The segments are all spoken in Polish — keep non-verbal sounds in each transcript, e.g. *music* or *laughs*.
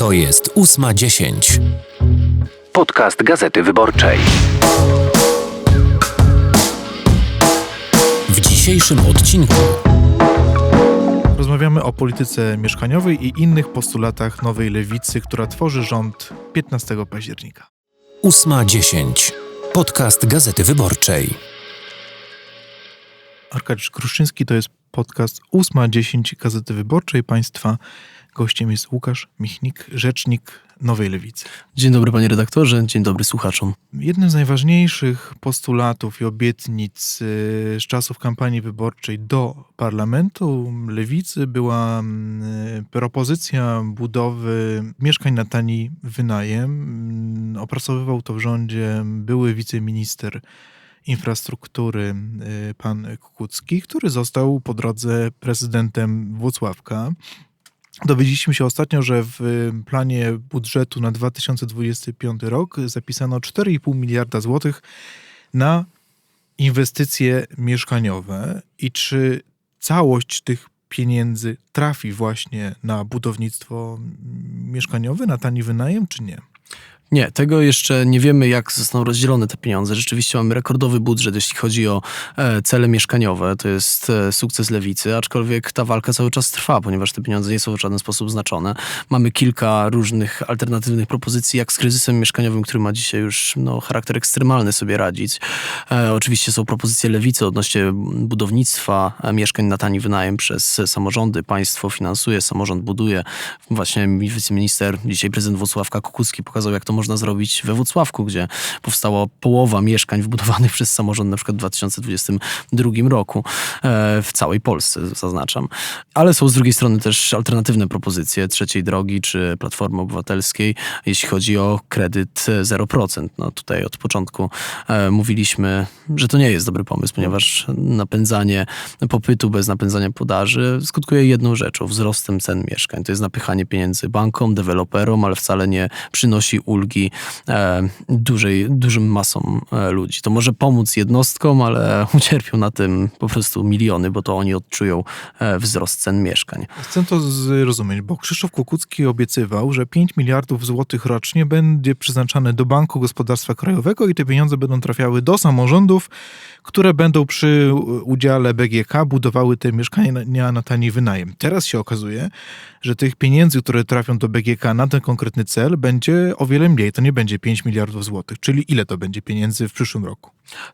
To jest ósma dziesięć. Podcast Gazety Wyborczej. W dzisiejszym odcinku Rozmawiamy o polityce mieszkaniowej i innych postulatach nowej lewicy, która tworzy rząd 15 października. ósma dziesięć. Podcast Gazety Wyborczej. Arkadiusz Kruszczyński to jest podcast 8.10 Gazety Wyborczej. Państwa gościem jest Łukasz Michnik, rzecznik Nowej Lewicy. Dzień dobry panie redaktorze, dzień dobry słuchaczom. Jednym z najważniejszych postulatów i obietnic y, z czasów kampanii wyborczej do parlamentu lewicy była mm, propozycja budowy mieszkań na tani wynajem. Mm, Opracowywał to w rządzie były wiceminister infrastruktury y, pan Kukucki, który został po drodze prezydentem Włocławka. Dowiedzieliśmy się ostatnio, że w y, planie budżetu na 2025 rok zapisano 4,5 miliarda złotych na inwestycje mieszkaniowe i czy całość tych pieniędzy trafi właśnie na budownictwo mieszkaniowe, na tani wynajem, czy nie? Nie, tego jeszcze nie wiemy, jak zostaną rozdzielone te pieniądze. Rzeczywiście mamy rekordowy budżet, jeśli chodzi o e, cele mieszkaniowe. To jest e, sukces lewicy, aczkolwiek ta walka cały czas trwa, ponieważ te pieniądze nie są w żaden sposób znaczone. Mamy kilka różnych alternatywnych propozycji, jak z kryzysem mieszkaniowym, który ma dzisiaj już no, charakter ekstremalny sobie radzić. E, oczywiście są propozycje lewicy odnośnie budownictwa e, mieszkań na tani wynajem przez samorządy. Państwo finansuje, samorząd buduje. Właśnie wiceminister, dzisiaj prezydent Włocławka Kukucki pokazał, jak to można zrobić we Włocławku, gdzie powstała połowa mieszkań wbudowanych przez samorząd na przykład w 2022 roku e, w całej Polsce, zaznaczam. Ale są z drugiej strony też alternatywne propozycje Trzeciej Drogi czy Platformy Obywatelskiej, jeśli chodzi o kredyt 0%. No tutaj od początku e, mówiliśmy, że to nie jest dobry pomysł, ponieważ napędzanie popytu bez napędzania podaży skutkuje jedną rzeczą, wzrostem cen mieszkań. To jest napychanie pieniędzy bankom, deweloperom, ale wcale nie przynosi ulgi e, dużej, dużym masom e, ludzi. To może pomóc jednostkom, ale *laughs* ucierpią na tym po prostu miliony, bo to oni odczują e, wzrost cen mieszkań. Chcę to zrozumieć, bo Krzysztof Kukucki obiecywał, że 5 miliardów złotych rocznie będzie przeznaczane do Banku Gospodarstwa Krajowego i te pieniądze będą trafiały do samorządów, które będą przy udziale BGK budowały te mieszkania na tani wynajem. Teraz się okazuje, że tych pieniędzy, które trafią do BGK na ten konkretny cel, będzie o wiele mniej. To nie będzie 5 miliardów złotych. Czyli ile to będzie pieniędzy w przyszłym roku?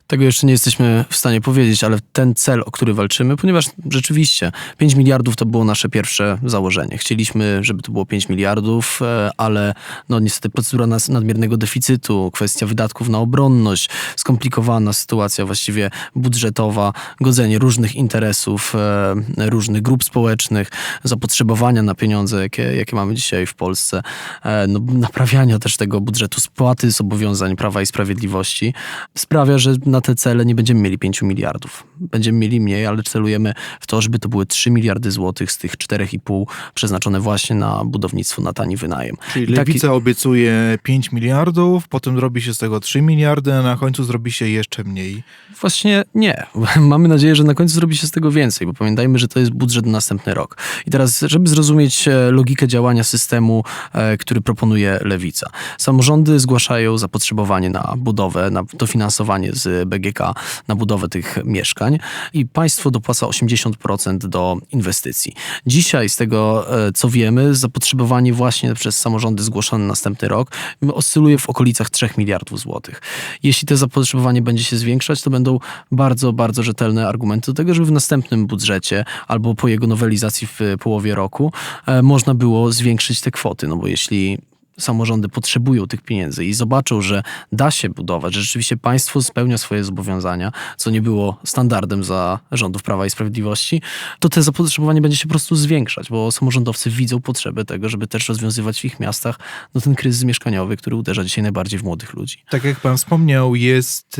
Tego jeszcze nie jesteśmy w stanie powiedzieć, ale ten cel, o który walczymy, ponieważ rzeczywiście 5 miliardów to było nasze pierwsze założenie. Chcieliśmy, żeby to było 5 miliardów, e, ale no niestety procedura nadmiernego deficytu, kwestia wydatków na obronność, skomplikowana sytuacja właściwie budżetowa, godzenie różnych interesów, e, różnych grup społecznych, zapotrzebowania na pieniądze, jakie, jakie mamy dzisiaj w Polsce, e, no, naprawiania też tego budżetu, spłaty zobowiązań Prawa i Sprawiedliwości, sprawia, że na te cele nie będziemy mieli 5 miliardów. Będziemy mieli mniej, ale celujemy w to, żeby to były 3 miliardy złotych z tych 4,5 przeznaczone właśnie na budownictwo na tani wynajem. Czyli I taki- Lewica obiecuje 5 miliardów, potem robi się z tego 3 miliardy, a na końcu zrobi się jeszcze mniej. Właśnie nie. *laughs* Mamy nadzieję, że na końcu zrobi się z tego więcej, bo pamiętajmy, że to jest budżet na następny rok. I teraz, żeby zrozumieć e, logikę działania systemu, e, który proponuje Lewica. Samorządy zgłaszają zapotrzebowanie na budowę, na dofinansowanie z BGK, na budowę tych mieszkań i państwo dopłaca 80% do inwestycji. Dzisiaj z tego, e, co wiemy, zapotrzebowanie właśnie przez samorządy zgłoszone na następny rok oscyluje w okolicach 3 miliardów złotych. Jeśli to zapotrzebowanie będzie się zwiększać, to będą bardzo, bardzo rzetelne argumenty do tego, żeby w następnym budżecie albo po jego nowelizacji w połowie roku e, można było zwiększyć te kwoty. No bo jeśli samorządy potrzebują tych pieniędzy i zobaczą, że da się budować, że rzeczywiście państwo spełnia swoje zobowiązania, co nie było standardem za rządów Prawa i Sprawiedliwości, to te zapotrzebowanie będzie się po prostu zwiększać, bo samorządowcy widzą potrzebę tego, żeby też rozwiązywać w ich miastach no, ten kryzys mieszkaniowy, który uderza dzisiaj najbardziej w młodych ludzi. Tak jak pan wspomniał, jest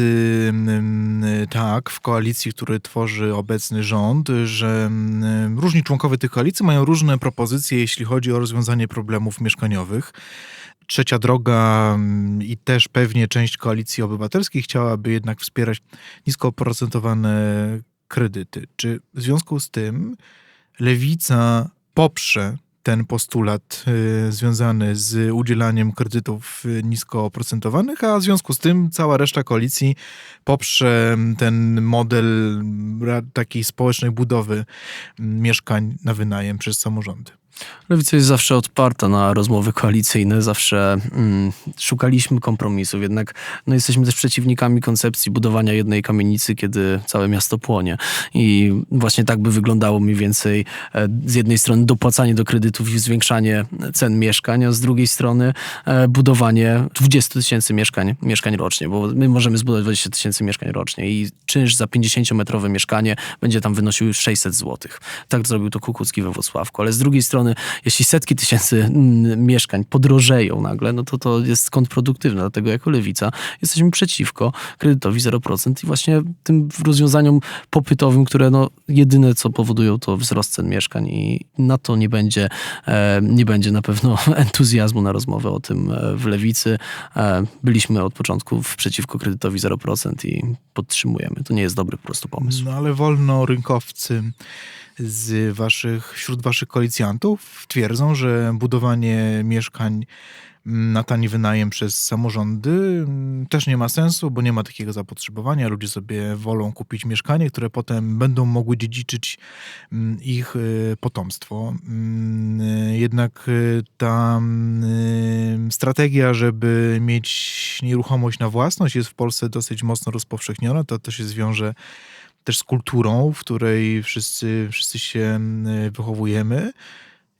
ym, tak w koalicji, który tworzy obecny rząd, że różni członkowie tych koalicji mają różne propozycje, jeśli chodzi o rozwiązanie problemów mieszkaniowych. Trzecia droga ym, i też pewnie część koalicji obywatelskiej chciałaby jednak wspierać nisko oprocentowane kredyty. Czy w związku z tym lewica poprze ten postulat y, związany z udzielaniem kredytów nisko oprocentowanych, a w związku z tym cała reszta koalicji poprze ten model ra- takiej społecznej budowy mm, mieszkań na wynajem przez samorządy. Lewica jest zawsze odparta na rozmowy koalicyjne, zawsze mm, szukaliśmy kompromisów, jednak no, jesteśmy też przeciwnikami koncepcji budowania jednej kamienicy, kiedy całe miasto płonie. I właśnie tak by wyglądało mniej więcej e, z jednej strony dopłacanie do kredytów i zwiększanie cen mieszkań, a z drugiej strony e, budowanie 20 tysięcy mieszkań, mieszkań rocznie, bo my możemy zbudować 20 tysięcy mieszkań rocznie i czynsz za 50-metrowe mieszkanie będzie tam wynosił już 600 zł. Tak zrobił to Kukucki we Wrocławku, ale z drugiej strony jeśli setki tysięcy mm, mieszkań podrożeją nagle, no to to jest kontrproduktywne. Dlatego jako lewica jesteśmy przeciwko kredytowi 0% i właśnie tym rozwiązaniom popytowym, które no jedyne co powodują to wzrost cen mieszkań i na to nie będzie, e, nie będzie na pewno *laughs* entuzjazmu na rozmowę o tym e, w lewicy. E, byliśmy od początku przeciwko kredytowi 0% i podtrzymujemy. To nie jest dobry po prostu pomysł. No ale wolnorynkowcy z waszych, wśród waszych koalicjantów twierdzą, że budowanie mieszkań mm, na tani wynajem przez samorządy mm, też nie ma sensu, bo nie ma takiego zapotrzebowania. Ludzie sobie wolą kupić mieszkanie, które potem będą mogły dziedziczyć mm, ich y, potomstwo. Jednak y, ta strategia, żeby mieć nieruchomość na własność jest w Polsce dosyć mocno rozpowszechniona. To też się zwiąże też z kulturą, w której wszyscy, wszyscy się mm, wychowujemy.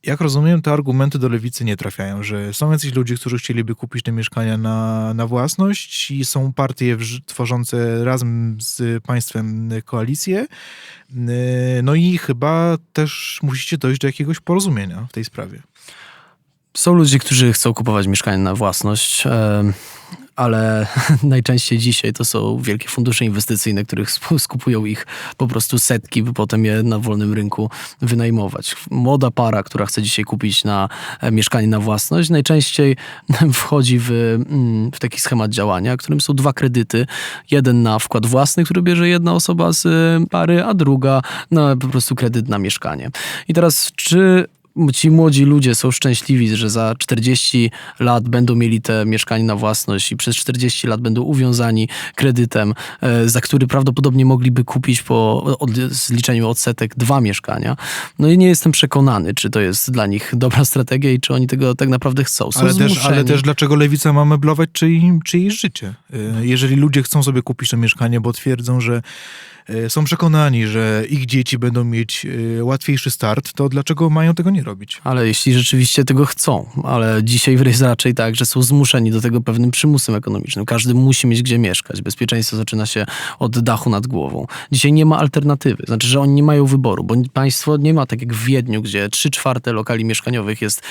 Jak rozumiem, te argumenty do lewicy nie trafiają, że są jacyś ludzie, którzy chcieliby kupić te mieszkania na, na własność i są partie tworzące razem z państwem koalicję. No i chyba też musicie dojść do jakiegoś porozumienia w tej sprawie. Są ludzie, którzy chcą kupować mieszkania na własność, ale *laughs* najczęściej dzisiaj to są wielkie fundusze inwestycyjne, których skupują ich po prostu setki, by potem je na wolnym rynku wynajmować. Młoda para, która chce dzisiaj kupić na e, mieszkanie na własność, najczęściej *laughs* wchodzi w, mm, w taki schemat działania, którym są dwa kredyty. Jeden na wkład własny, który bierze jedna osoba z e, pary, a druga na po prostu kredyt na mieszkanie. I teraz, czy ci młodzi ludzie są szczęśliwi, że za 40 lat będą mieli te mieszkanie na własność i przez 40 lat będą uwiązani kredytem, e, za który prawdopodobnie mogliby kupić po od, zliczeniu odsetek dwa mieszkania. No i nie jestem przekonany, czy to jest dla nich dobra strategia i czy oni tego tak naprawdę chcą. Są Ale też, ale też dlaczego lewica ma meblować czyim, czyjeś życie? Y, Jeżeli ludzie chcą sobie kupić to mieszkanie, bo twierdzą, że y, są przekonani, że ich dzieci będą mieć łatwiejszy start, to dlaczego mają tego nie robić? Ale jeśli rzeczywiście tego chcą, ale dzisiaj jest raczej tak, że są zmuszeni do tego pewnym przymusem ekonomicznym. Każdy musi mieć gdzie mieszkać. Bezpieczeństwo zaczyna się od dachu nad głową. Dzisiaj nie ma alternatywy. Znaczy, że oni nie mają wyboru, bo państwo nie ma tak jak w Wiedniu, gdzie trzy czwarte lokali mieszkaniowych jest e,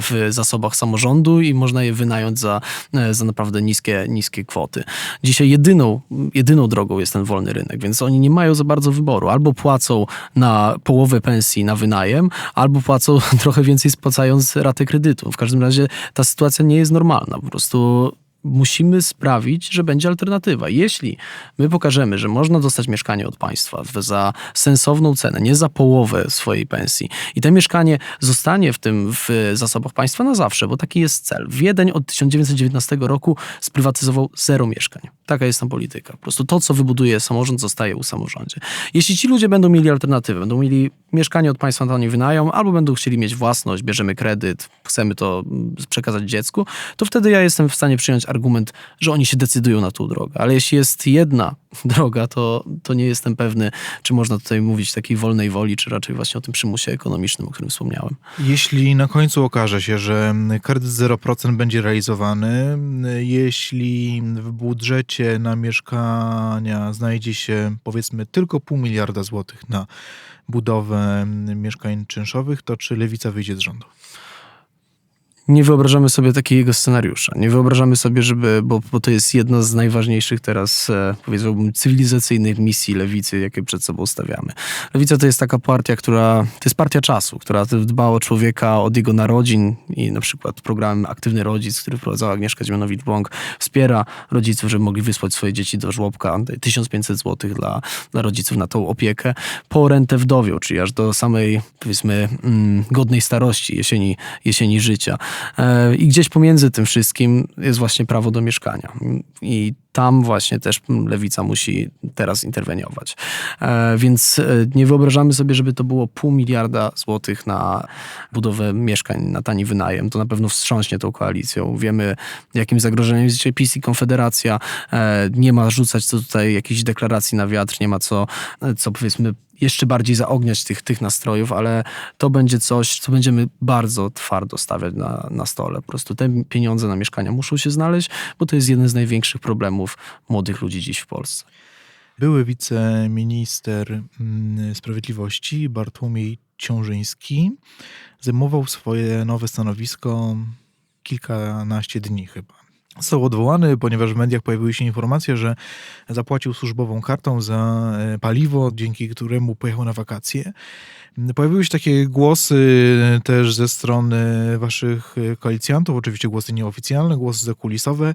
w zasobach samorządu i można je wynająć za, e, za naprawdę niskie, niskie kwoty. Dzisiaj jedyną, jedyną drogą jest ten wolny rynek, więc oni nie mają za bardzo wyboru. Albo płacą na połowę pensji na wynajem, albo płacą *laughs* trochę więcej spłacając ratę kredytu. W każdym razie ta sytuacja nie jest normalna. Po prostu musimy sprawić, że będzie alternatywa. Jeśli my pokażemy, że można dostać mieszkanie od państwa za sensowną cenę, nie za połowę swojej pensji i to mieszkanie zostanie w tym w zasobach państwa na zawsze, bo taki jest cel. Wiedeń od 1919 roku sprywatyzował zero mieszkań. Taka jest tam polityka. Po prostu to, co wybuduje samorząd, zostaje u samorządzie. Jeśli ci ludzie będą mieli alternatywę, będą mieli mieszkanie od państwa na nie wynają, albo będą chcieli mieć własność, bierzemy kredyt, chcemy to mm, przekazać dziecku, to wtedy ja jestem w stanie przyjąć argument, że oni się decydują na tą drogę. Ale jeśli jest jedna *laughs* droga, to, to nie jestem pewny, czy można tutaj mówić takiej wolnej woli, czy raczej właśnie o tym przymusie ekonomicznym, o którym wspomniałem. Jeśli na końcu okaże się, że kredyt 0% będzie realizowany, jeśli w budżecie na mieszkania znajdzie się powiedzmy tylko pół miliarda złotych na budowę mieszkań czynszowych, to czy lewica wyjdzie z rządu? Nie wyobrażamy sobie takiego scenariusza. Nie wyobrażamy sobie, żeby, bo, bo to jest jedna z najważniejszych teraz, e, powiedziałbym, cywilizacyjnych misji lewicy, jakie przed sobą stawiamy. Lewica to jest taka partia, która, to jest partia czasu, która dba o człowieka od jego narodzin i na przykład programem Aktywny Rodzic, który wprowadzała Agnieszka Dziemianowicz-Bąk, wspiera rodziców, żeby mogli wysłać swoje dzieci do żłobka, 1500 zł dla, dla rodziców na tą opiekę, po rentę wdowią, czyli aż do samej, powiedzmy, mm, godnej starości, jesieni, jesieni życia. E, I gdzieś pomiędzy tym wszystkim jest właśnie prawo do mieszkania. I tam właśnie też lewica musi teraz interweniować. E, Więc e, nie wyobrażamy sobie, żeby to było pół miliarda złotych na budowę mieszkań, na tani wynajem. To na pewno wstrząśnie tą koalicją. Wiemy, jakim zagrożeniem jest dzisiaj PiS i Konfederacja. Nie ma rzucać tutaj jakichś deklaracji na wiatr, nie ma co, co powiedzmy jeszcze bardziej zaogniać tych, tych nastrojów, ale to będzie coś, co będziemy bardzo twardo stawiać na, na stole. Po prostu te pieniądze na mieszkania muszą się znaleźć, bo to jest jeden z największych problemów młodych ludzi dziś w Polsce. Były wiceminister mm, sprawiedliwości Bartłomiej Ciążyński zajmował swoje nowe stanowisko kilkanaście dni chyba. Został odwołany, ponieważ w mediach pojawiły się informacje, że zapłacił służbową kartą za e, paliwo, dzięki któremu pojechał na wakacje. Pojawiły się takie głosy też ze strony waszych koalicjantów, oczywiście głosy nieoficjalne, głosy zakulisowe,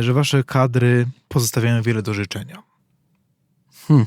że wasze kadry pozostawiają wiele do życzenia. Hmm.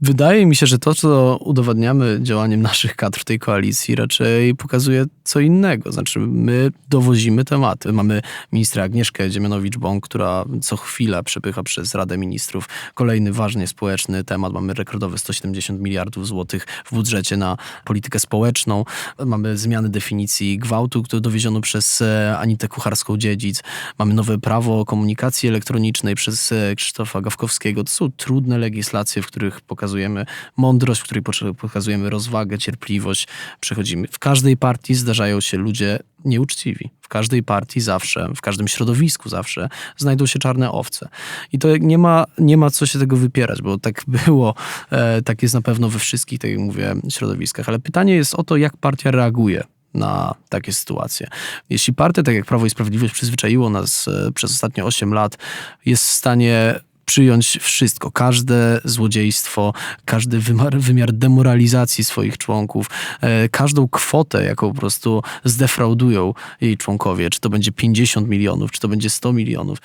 Wydaje mi się, że to, co udowadniamy działaniem naszych kadr w tej koalicji, raczej pokazuje co innego. Znaczy, my dowozimy tematy. Mamy ministra Agnieszkę Dziemianowicz-Bąk, która co chwila przepycha przez Radę Ministrów kolejny ważny społeczny temat. Mamy rekordowe 170 miliardów złotych w budżecie na politykę społeczną. Mamy zmiany definicji gwałtu, które dowieziono przez e, Anitę Kucharską-Dziedzic. Mamy nowe prawo komunikacji elektronicznej przez e, Krzysztofa Gawkowskiego. To są trudne legislacje, w których pokazujemy pokazujemy mądrość, w której pokazujemy rozwagę, cierpliwość. Przechodzimy. W każdej partii zdarzają się ludzie nieuczciwi. W każdej partii zawsze, w każdym środowisku zawsze znajdą się czarne owce. I to nie ma, nie ma co się tego wypierać, bo tak *laughs* było, e, tak jest na pewno we wszystkich, tak jak mówię, środowiskach. Ale pytanie jest o to, jak partia reaguje na takie sytuacje. Jeśli partia, tak jak Prawo i Sprawiedliwość przyzwyczaiło nas e, przez ostatnie 8 lat, jest w stanie przyjąć wszystko, każde złodziejstwo, każdy wymiar, wymiar demoralizacji swoich członków, e, każdą kwotę, jaką po prostu zdefraudują jej członkowie, czy to będzie 50 milionów, czy to będzie 100 milionów,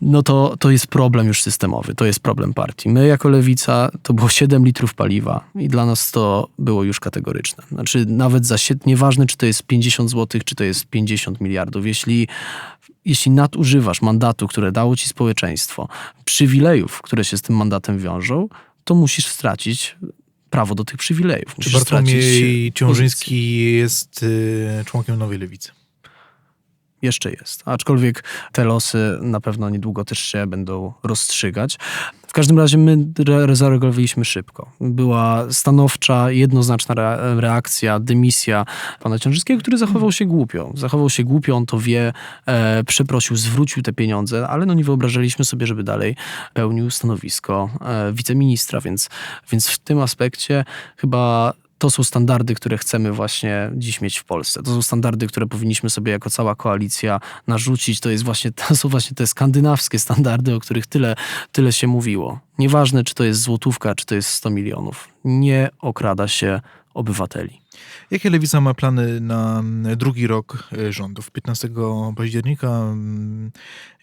no to, to jest problem już systemowy, to jest problem partii. My jako lewica to było 7 litrów paliwa i dla nas to było już kategoryczne. Znaczy nawet za nieważne czy to jest 50 zł, czy to jest 50 miliardów, jeśli jeśli nadużywasz mandatu, które dało ci społeczeństwo, przywilejów, które się z tym mandatem wiążą, to musisz stracić prawo do tych przywilejów. Czy Bartłomiej Ciążyński jest y, członkiem Nowej Lewicy? Jeszcze jest. Aczkolwiek te losy na pewno niedługo też się będą rozstrzygać. W każdym razie my zareagowaliśmy szybko. Była stanowcza, jednoznaczna reakcja, dymisja pana Ciążyskiego, który zachował się głupio. Zachował się głupio, on to wie, e, przeprosił, zwrócił te pieniądze, ale no nie wyobrażaliśmy sobie, żeby dalej pełnił stanowisko e, wiceministra, więc, więc w tym aspekcie chyba to są standardy, które chcemy właśnie dziś mieć w Polsce. To są standardy, które powinniśmy sobie jako cała koalicja narzucić. To, jest właśnie, to są właśnie te skandynawskie standardy, o których tyle, tyle się mówiło. Nieważne, czy to jest złotówka, czy to jest 100 milionów. Nie okrada się obywateli. Jakie Lewica ma plany na drugi rok e, rządów? 15 października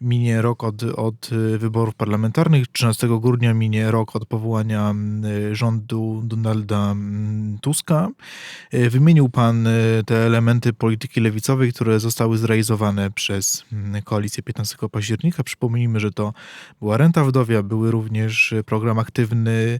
minie rok od, od wyborów parlamentarnych, 13 grudnia minie rok od powołania rządu Donalda Tuska. E, wymienił pan e, te elementy polityki lewicowej, które zostały zrealizowane przez koalicję 15 października. Przypomnijmy, że to była renta wdowia, były również program aktywny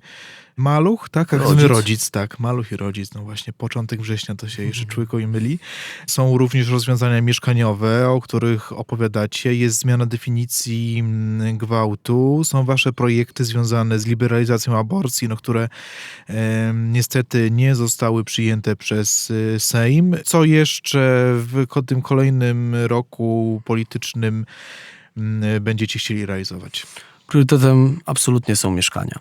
Maluch, tak? Aktywny rodzic. rodzic, tak. Maluch i rodzic, no właśnie, początek września to się jeszcze mhm. człowieku i myli. Są również rozwiązania mieszkaniowe, o których opowiadacie. Jest zmiana definicji mm, gwałtu. Są wasze projekty związane z liberalizacją aborcji, no, które e, niestety nie zostały przyjęte przez e, Sejm. Co jeszcze w tym kolejnym roku politycznym mm, będziecie chcieli realizować? Priorytetem absolutnie są mieszkania.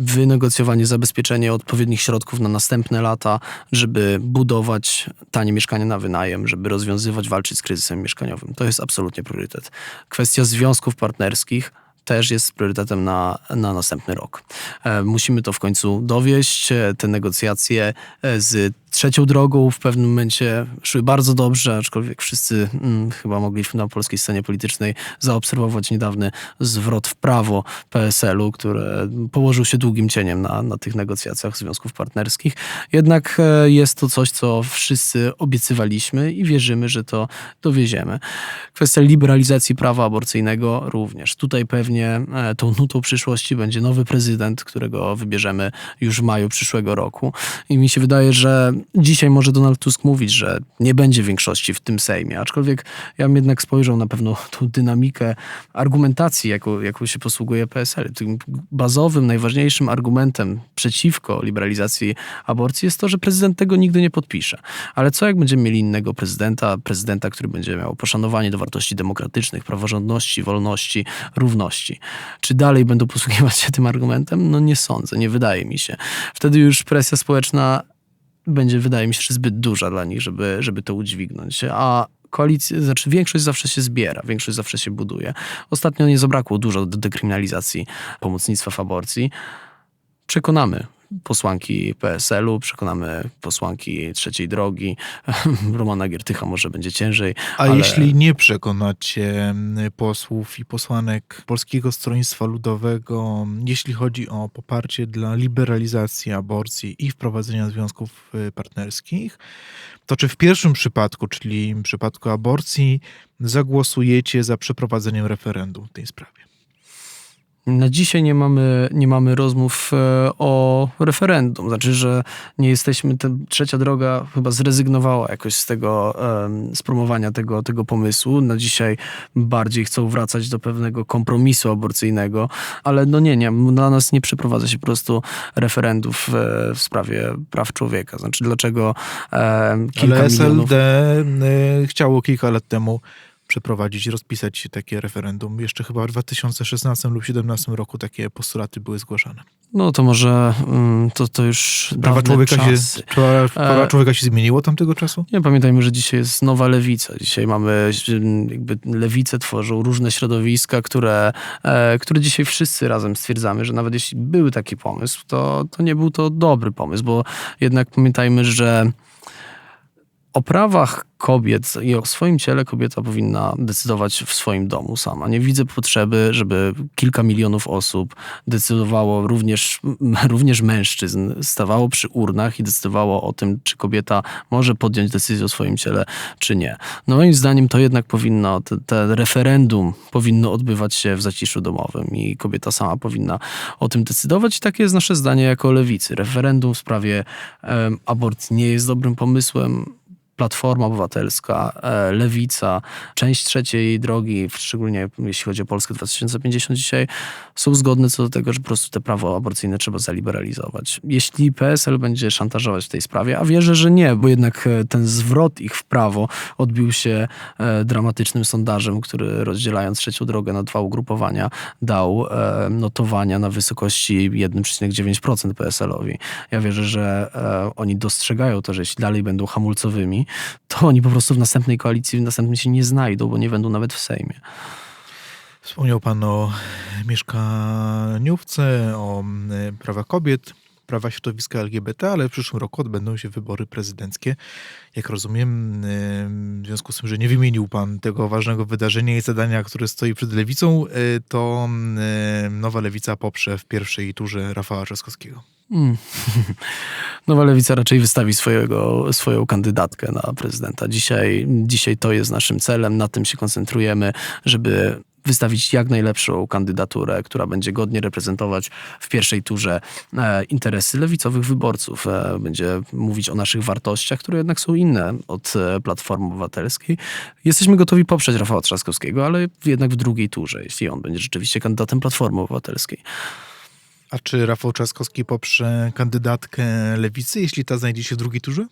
Wynegocjowanie, zabezpieczenie odpowiednich środków na następne lata, żeby budować tanie mieszkania na wynajem, żeby rozwiązywać, walczyć z kryzysem mieszkaniowym. To jest absolutnie priorytet. Kwestia związków partnerskich też jest priorytetem na, na następny rok. E, musimy to w końcu dowieść. E, Te negocjacje e, z trzecią drogą w pewnym momencie szły bardzo dobrze, aczkolwiek wszyscy mm, chyba mogliśmy na polskiej scenie politycznej zaobserwować niedawny zwrot w prawo PSL-u, który położył się długim cieniem na, na tych negocjacjach związków partnerskich. Jednak jest to coś, co wszyscy obiecywaliśmy i wierzymy, że to dowieziemy. Kwestia liberalizacji prawa aborcyjnego również. Tutaj pewnie e, tą nutą przyszłości będzie nowy prezydent, którego wybierzemy już w maju przyszłego roku. I mi się wydaje, że dzisiaj może Donald Tusk mówić, że nie będzie większości w tym Sejmie, aczkolwiek ja bym jednak spojrzał na pewną *laughs* tą dynamikę argumentacji, jaką, jaką się posługuje PSL. Tym bazowym, najważniejszym argumentem przeciwko liberalizacji aborcji jest to, że prezydent tego nigdy nie podpisze. Ale co jak będziemy mieli innego prezydenta, prezydenta, który będzie miał poszanowanie do wartości demokratycznych, praworządności, wolności, równości? Czy dalej będą posługiwać się tym argumentem? No nie sądzę, nie wydaje mi się. Wtedy już presja społeczna będzie, wydaje mi się, że zbyt duża dla nich, żeby, żeby to udźwignąć. A koalicja, znaczy większość zawsze się zbiera, większość zawsze się buduje. Ostatnio nie zabrakło dużo do dekryminalizacji pomocnictwa w aborcji. Przekonamy posłanki PSL-u, przekonamy posłanki Trzeciej Drogi. *laughs* Romana Giertycha może będzie ciężej. A ale... jeśli nie przekonacie posłów i posłanek Polskiego Stronnictwa Ludowego, jeśli chodzi o poparcie dla liberalizacji aborcji i wprowadzenia związków y, partnerskich, to czy w pierwszym przypadku, czyli w przypadku aborcji, zagłosujecie za przeprowadzeniem referendum w tej sprawie? Na dzisiaj nie mamy, nie mamy rozmów e, o referendum. Znaczy, że nie jesteśmy, ta trzecia droga chyba zrezygnowała jakoś z tego, z promowania tego, tego pomysłu. Na dzisiaj bardziej chcą wracać do pewnego kompromisu aborcyjnego, ale no nie, nie, dla nas nie przeprowadza się po prostu referendów e, w sprawie praw człowieka. Znaczy, dlaczego kilka Ale milionów... SLD y, chciało kilka lat temu przeprowadzić, rozpisać takie referendum. Jeszcze chyba w 2016 lub 2017 roku takie postulaty były zgłaszane. No to może mm, to, to już Prawa człowieka, się, prawa, prawa E, człowieka się zmieniło tamtego czasu? Nie pamiętajmy, że dzisiaj jest nowa lewica. Dzisiaj mamy mm, jakby lewicę tworzą różne środowiska, które, e, które dzisiaj wszyscy razem stwierdzamy, że nawet jeśli był taki pomysł, to, to nie był to dobry pomysł, bo jednak pamiętajmy, że o prawach kobiet i o swoim ciele kobieta powinna decydować w swoim domu sama. Nie widzę potrzeby, żeby kilka milionów osób decydowało, również, *laughs* również mężczyzn, stawało przy urnach i decydowało o tym, czy kobieta może podjąć decyzję o swoim ciele, czy nie. No moim zdaniem to jednak powinno, te, te referendum powinno odbywać się w zaciszu domowym i kobieta sama powinna o tym decydować. I takie jest nasze zdanie jako lewicy. Referendum w sprawie em, aborcji nie jest dobrym pomysłem. Platforma Obywatelska, e, Lewica, część trzeciej drogi, szczególnie jeśli chodzi o Polskę 2050 dzisiaj, są zgodne co do tego, że po prostu te prawo aborcyjne trzeba zaliberalizować. Jeśli PSL będzie szantażować w tej sprawie, a wierzę, że nie, bo jednak e, ten zwrot ich w prawo odbił się e, dramatycznym sondażem, który rozdzielając trzecią drogę na dwa ugrupowania dał notowania na wysokości 1,9% PSL-owi. Ja wierzę, że oni dostrzegają to, że jeśli dalej będą hamulcowymi, to oni po prostu w następnej koalicji, w następnym się nie znajdą, bo nie będą nawet w Sejmie. Wspomniał Pan o mieszkaniówce, o mm, prawach kobiet, prawa środowiska LGBT, ale w przyszłym roku odbędą się wybory prezydenckie. Jak rozumiem, w związku z tym, że nie wymienił Pan tego ważnego wydarzenia i zadania, które stoi przed lewicą, y, to nowa lewica poprze w pierwszej turze Rafała Trzaskowskiego. Mm. *laughs* Nowa Lewica raczej wystawi swojego, swoją kandydatkę na prezydenta. Dzisiaj, dzisiaj to jest naszym celem, na tym się koncentrujemy, żeby wystawić jak najlepszą kandydaturę, która będzie godnie reprezentować w pierwszej turze e, interesy lewicowych wyborców. E, będzie mówić o naszych wartościach, które jednak są inne od e, Platformy Obywatelskiej. Jesteśmy gotowi poprzeć Rafała Trzaskowskiego, ale jednak w drugiej turze, jeśli on będzie rzeczywiście kandydatem Platformy Obywatelskiej. A czy Rafał Trzaskowski poprze kandydatkę lewicy, jeśli ta znajdzie się w drugiej turze?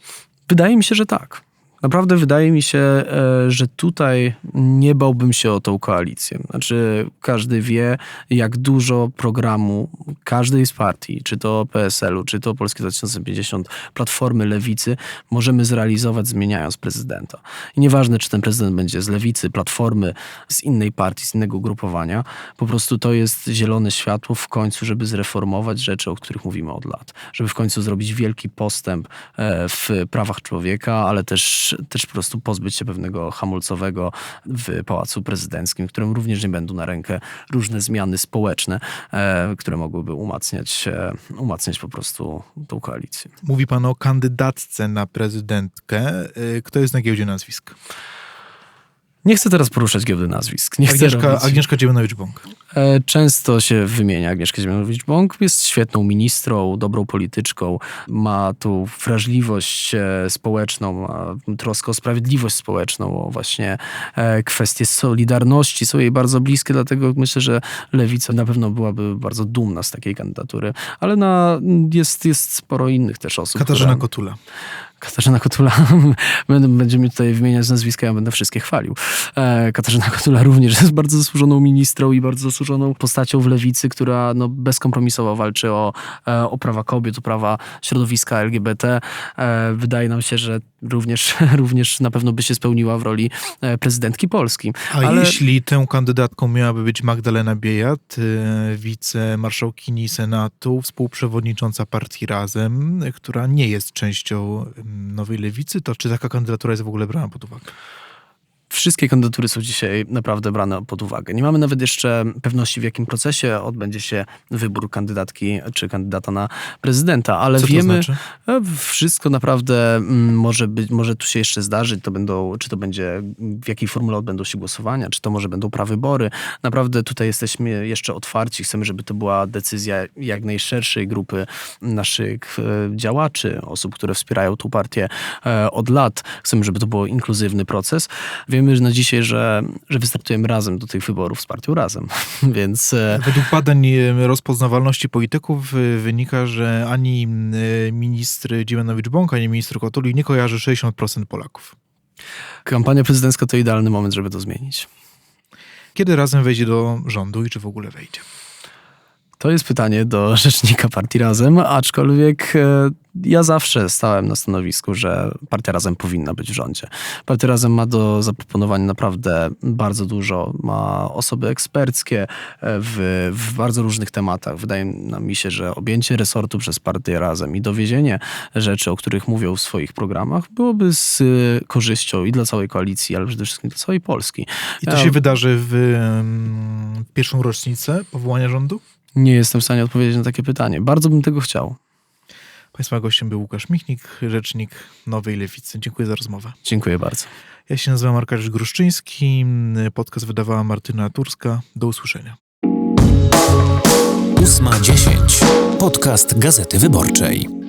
Wydaje mi się, że tak. Naprawdę wydaje mi się, e, że tutaj nie bałbym się o tą koalicję. Znaczy, każdy wie, jak dużo programu każdej z partii, czy to PSL-u, czy to Polski 2050, Platformy Lewicy, możemy zrealizować zmieniając prezydenta. I nieważne, czy ten prezydent będzie z Lewicy, Platformy, z innej partii, z innego ugrupowania, po prostu to jest zielone światło w końcu, żeby zreformować rzeczy, o których mówimy od lat. Żeby w końcu zrobić wielki postęp e, w prawach człowieka, ale też, też po prostu pozbyć się pewnego hamulcowego w Pałacu Prezydenckim, którym również nie będą na rękę różne zmiany społeczne, e, które mogłyby umacniać, e, umacniać po prostu tą koalicję. Mówi pan o kandydatce na prezydentkę. Y, Kto jest na giełdzie nazwisk? Nie chcę teraz poruszać giełdy nazwisk. Nie Agnieszka, robić- Agnieszka Dziemianowicz-Bąk. E, Często się wymienia Agnieszkę Dziemianowicz-Bąk. Jest świetną ministrą, dobrą polityczką. Ma tą wrażliwość e, społeczną, ma troskę o sprawiedliwość społeczną, o właśnie e, kwestie solidarności są jej bardzo bliskie, dlatego myślę, że Lewica na pewno byłaby bardzo dumna z takiej kandydatury. Ale na, jest, jest sporo innych też osób. Katarzyna które- Kotula. Katarzyna Kotula, *laughs* będziemy tutaj wymieniać nazwiska, ja będę wszystkie chwalił. E, Katarzyna Kotula również jest bardzo zasłużoną ministrą i bardzo zasłużoną postacią w lewicy, która no, bezkompromisowo walczy o, e, o prawa kobiet, o prawa środowiska LGBT. E, wydaje nam się, że również, *laughs* również na pewno by się spełniła w roli prezydentki Polski. A Ale- jeśli tą kandydatką miałaby być Magdalena Biejat, wicemarszałkini Senatu, współprzewodnicząca partii Razem, która nie jest częścią Nowej Lewicy, to czy taka kandydatura jest w ogóle brana pod uwagę? Wszystkie kandydatury są dzisiaj naprawdę brane pod uwagę. Nie mamy nawet jeszcze pewności, w jakim procesie odbędzie się wybór kandydatki czy kandydata na prezydenta, ale Co wiemy, znaczy? e, wszystko naprawdę mm, może, być, może tu się jeszcze zdarzyć. To będą, czy to będzie, w jakiej formule odbędą się głosowania, czy to może będą prawybory. Naprawdę tutaj jesteśmy jeszcze otwarci. Chcemy, żeby to była decyzja jak najszerszej grupy naszych e, działaczy, osób, które wspierają tą partię e, od lat. Chcemy, żeby to był inkluzywny proces. Wiemy że na dzisiaj, że, że wystartujemy razem do tych wyborów z partią Razem, *laughs* więc e, Według badań rozpoznawalności polityków y, wynika, że ani y, ministr Dziemianowicz-Bąk, ani ministr Kotuli nie kojarzy 60% Polaków. kampania prezydencka to idealny moment, żeby to zmienić. Kiedy Razem wejdzie do rządu i czy w ogóle wejdzie? To jest pytanie do *laughs* rzecznika partii Razem, aczkolwiek e, ja zawsze stałem na stanowisku, że partia Razem powinna być w rządzie. Partia Razem ma do zaproponowania naprawdę bardzo dużo. Ma osoby eksperckie e, w, w bardzo różnych tematach. Wydaje mi się, że objęcie resortu przez partię Razem i dowiezienie rzeczy, o których mówią w swoich programach, byłoby z e, korzyścią i dla całej koalicji, ale przede wszystkim dla całej Polski. I to Ja- się wydarzy w ym, pierwszą rocznicę powołania rządu? Nie jestem w stanie odpowiedzieć na takie pytanie. Bardzo bym tego chciał. Państwa gościem był Łukasz Michnik, rzecznik Nowej Lewicy. Dziękuję za rozmowę. Dziękuję bardzo. Ja się nazywam Arkadiusz Gruszczyński. Podcast wydawała Martyna Turska. Do usłyszenia. Ósma dziesięć. Podcast Gazety Wyborczej.